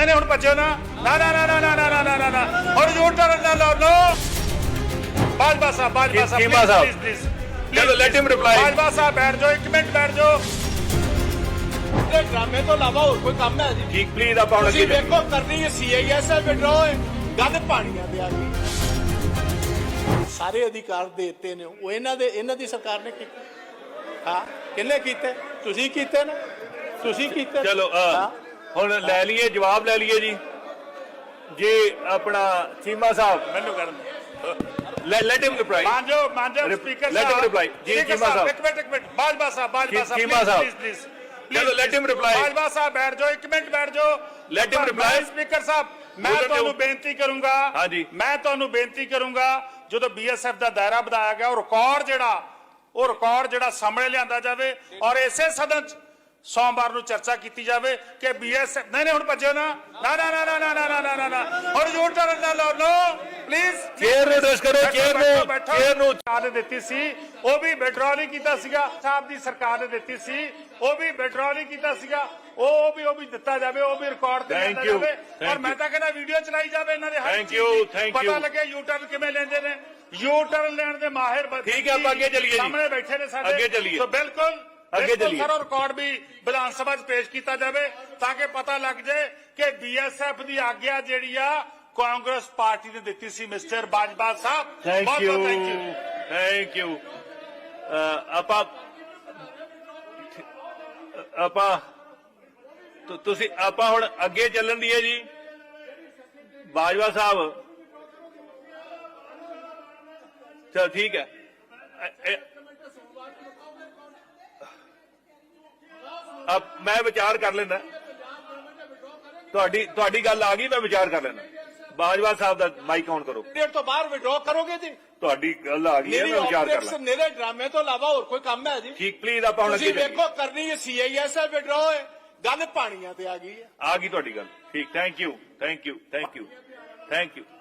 ਭੱਜੋ ਨਾ। ਨਾ ਨਾ ਨਾ ਨਾ ਨਾ ਨਾ ਨਾ ਨਾ ਨਾ। ਹੁਣ ਯੂ ਟਰਨ ਨਾ ਲਓ no Bajwa sahib Bajwa sahib Cheema sahib. Please please ਚਲੋ, let him reply. Bajwa sahib ਬੈਠ ਜਾਓ ਇੱਕ ਮਿੰਟ ਬੈਠ ਜਾਓ। ਇਹ ਡਰਾਮੇ ਤੋਂ ਇਲਾਵਾ ਹੋਰ ਕੋਈ ਕੰਮ ਹੈ ਜੀ? ਠੀਕ ਪਲੀਜ਼ ਆਪਾਂ ਹੁਣ ਅੱਗੇ ਵੇਖੋ ਕਰਨੀ ਹੈ ਸੀਆਈਐਸਐਲ ਵਿਡਰੋ ਹੈ। ਗੰਦ ਪਾਣੀਆਂ ਦੇ ਆ ਗਈ। ਸਾਰੇ ਅਧਿਕਾਰ ਦੇ ਦਿੱਤੇ ਨੇ। ਉਹ ਇਹਨਾਂ ਦੇ ਇਹਨਾਂ ਦੀ ਸਰਕਾਰ ਨੇ ਕੀਤੇ ਹਾਂ ਕਿੰਨੇ ਕੀਤੇ? ਤੁਸੀਂ ਕੀਤੇ ਨੇ? ਤੁਸੀਂ ਕੀਤੇ? ਚਲੋ ਹਾਂ। ਹੁਣ ਲੈ ਲਈਏ ਜਵਾਬ ਲੈ ਲਈਏ ਜੀ ਜੀ ਆਪਣਾ ਚੀਮਾ ਸਾਹਿਬ ਮੈਨੂੰ ਕਰਨ ਲੈ ਲੈਟ ਹਿਮ ਰਿਪਲਾਈ ਮਾਂਜੋ ਮਾਂਜੋ ਸਪੀਕਰ him ਸਾਹਿਬ reply. ਜੀ, ਚੀਮਾ ਸਾਹਿਬ। ਇੱਕ ਮਿੰਟ ਇੱਕ minute Bajwa Sahib Bajwa Sahib Cheema Sahib. Please ਚਲੋ, let him reply. Bajwa sahib ਬੈਠ ਜਾਓ ਇੱਕ ਮਿੰਟ ਬੈਠ ਜਾਓ Let him reply. Speaker sahib ਮੈਂ। ਤੁਹਾਨੂੰ ਬੇਨਤੀ ਕਰੂੰਗਾ ਹਾਂਜੀ। ਮੈਂ ਤੁਹਾਨੂੰ ਬੇਨਤੀ ਕਰੂੰਗਾ ਜਦੋਂ ਬੀਐਸਐਫ ਦਾ ਦਾਇਰਾ ਵਧਾਇਆ ਗਿਆ ਉਹ ਰਿਕਾਰਡ ਜਿਹੜਾ ਉਹ ਰਿਕਾਰਡ ਜਿਹੜਾ ਸਾਹਮਣੇ ਲਿਆਂਦਾ ਜਾਵੇ ਔਰ ਇਸੇ ਸਦਨ ਚ ਸੋਮਵਾਰ ਨੂੰ ਚਰਚਾ ਕੀਤੀ ਜਾਵੇ ਕਿ ਬੀਐਸਐਫ ਨਹੀਂ ਨਹੀਂ ਹੁਣ ਭੱਜਿਓ ਨਾ ਨਾ ਨਾ ਨਾ ਨਾ ਨਾ ਨਾ ਨਾ ਨਾ ਨਾ ਹੁਣ ਯੂ ਟਰਨ ਨਾ ਲਓ ਨੋ ਪਲੀਜ਼ Chair ਨੂੰ address ਕਰੋ, chair ਨੂੰ- chair ਨੂੰ- ਸਰਕਾਰ ਨੇ ਦਿੱਤੀ ਸੀ ਉਹ ਵੀ ਵਿਡਰਾ ਨਹੀਂ ਕੀਤਾ ਸੀਗਾ ਸਾਹਿਬ ਦੀ ਸਰਕਾਰ ਨੇ ਦਿੱਤੀ ਸੀ ਉਹ ਵੀ ਵਿਡਰਾ ਨਹੀਂ ਕੀਤਾ ਸੀਗਾ ਉਹ ਉਹ ਵੀ ਉਹ ਵੀ ਦਿੱਤਾ ਜਾਵੇ ਉਹ ਵੀ ਰਿਕਾਰਡ ਤੇ Thank ਲਿਆਂਦਾ you, ਜਾਵੇ thank ਔਰ ਮੈਂ you. ਤਾਂ ਕਹਿੰਦਾ ਵੀਡੀਓ ਚਲਾਈ ਜਾਵੇ ਇਹਨਾਂ ਦੇ ਹਰ Thank ਚੀਜ਼ you, ਦੀ। thank ਪਤਾ you. ਲੱਗੇ ਯੂ ਟਰਨ ਕਿਵੇਂ ਲੈਂਦੇ ਨੇ ਯੂ ਟਰਨ ਲੈਣ ਦੇ ਮਾਹਿਰ ਬੰਦੇ ਠੀਕ ਹੈ, ਆਪਾਂ ਅੱਗੇ ਚੱਲੀਏ ਜੀ। ਸਾਹਮਣੇ ਬੈਠੇ ਨੇ ਸਾਡੇ ਅੱਗੇ ਚੱਲੀਏ। ਸੋ ਬਿਲਕੁਲ ਅੱਗੇ ਬਿਲਕੁਲ ਚੱਲੀਏ। ਸਰ ਰਿਕਾਰਡ ਵੀ ਵਿਧਾਨ ਸਭਾ 'ਚ ਪੇਸ਼ ਕੀਤਾ ਜਾਵੇ ਤਾਂ ਕਿ ਪਤਾ ਲੱਗ ਜਾਏ ਕਿ ਬੀਐਸਐਫ ਦੀ ਆਗਿਆ ਜਿਹੜੀ ਆ ਕਾਂਗਰਸ ਪਾਰਟੀ ਨੇ ਦਿੱਤੀ ਸੀ ਮਿਸਟਰ ਬਾਜਵਾ ਸਾਹਿਬ ਥੈਂਕ ਬਹੁਤ ਯੂ ਬਹੁਤ ਥੈਂਕ ਯੂ ਥੈਂਕ ਯੂ ਆਪਾਂ ਆਪਾਂ ਤੁ- ਤੁਸੀਂ ਆਪਾਂ ਹੁਣ ਅੱਗੇ ਚੱਲਣ ਦੀ ਹੈ ਜੀ ਬਾਜਵਾ ਸਾਹਿਬ ਚਲ ਠੀਕ ਹੈ ਮੈਂ ਵਿਚਾਰ ਕਰ ਲੈਂਦਾ। ਤੁਹਾਡੀ ਤੁਹਾਡੀ ਗੱਲ ਆ ਗਈ ਮੈਂ ਵਿਚਾਰ ਕਰ ਲੈਂਦਾ। ਬਾਜਵਾ ਸਾਹਿਬ ਦਾ ਮਾਈਕ ਆਨ ਕਰੋ। ਪੀਰੀਅਡ ਤੋਂ ਬਾਹਰ ਵਿਡਰੋ ਕਰੋਗੇ ਜੀ? ਤੁਹਾਡੀ ਗੱਲ ਆ ਗਈ ਹੈ ਮੈਂ ਵਿਚਾਰ ਕਰ ਲਾਂ ਮੇਰੇ ਡਰਾਮੇ ਤੋਂ ਇਲਾਵਾ ਹੋਰ ਕੋਈ ਕੰਮ ਹੈ ਜੀ? ਠੀਕ ਪਲੀਜ਼ ਆਪਾਂ ਹੁਣ ਅੱਗੇ। ਵੇਖੋ ਕਰਨੀ ਹੈ ਸੀਆਈਐਸਐਲ ਵਿਡਰੋ ਹੈ ਗੰਦ ਪਾਣੀਆਂ ਤੇ ਆ ਗਈ ਹੈ। ਆ ਗਈ ਤੁਹਾਡੀ ਗੱਲ। ਠੀਕ thank you thank you thank you thank you